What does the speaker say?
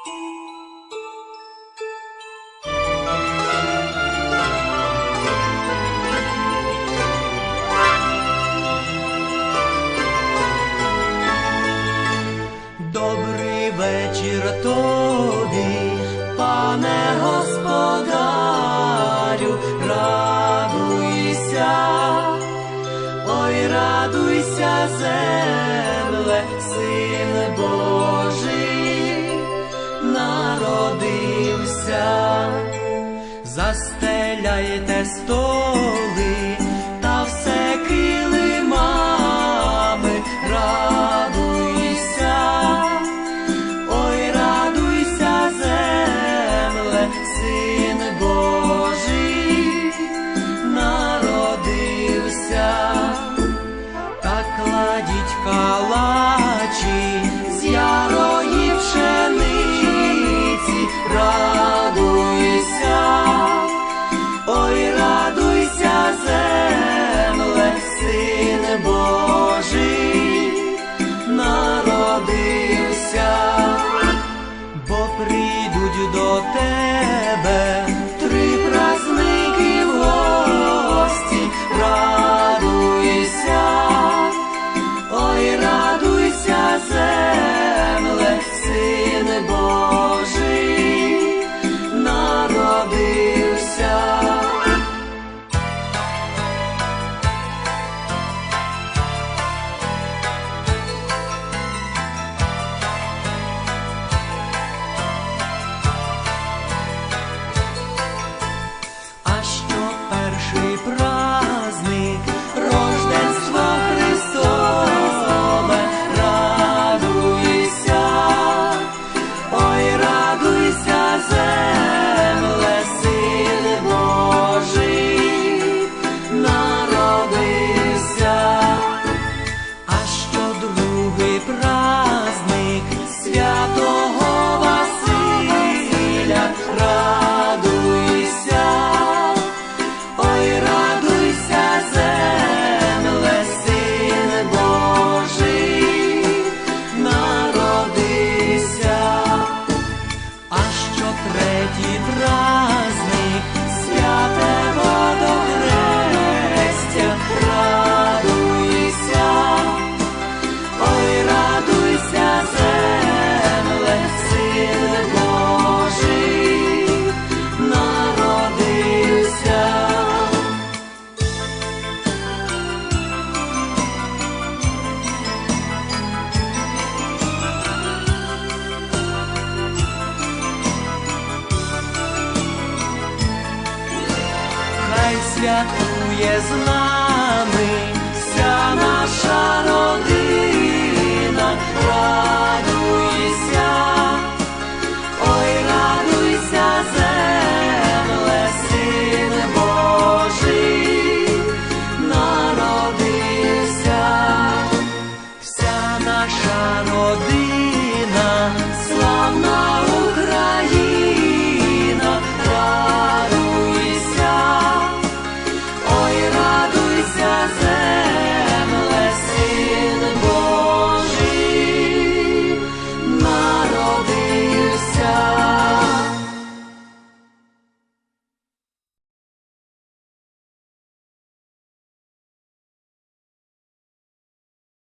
Добрий вечір тобі, пане господарю, радуйся, ой, радуйся, землю. народився, застеляйте столи. marido de Doté. give. святкує з нами.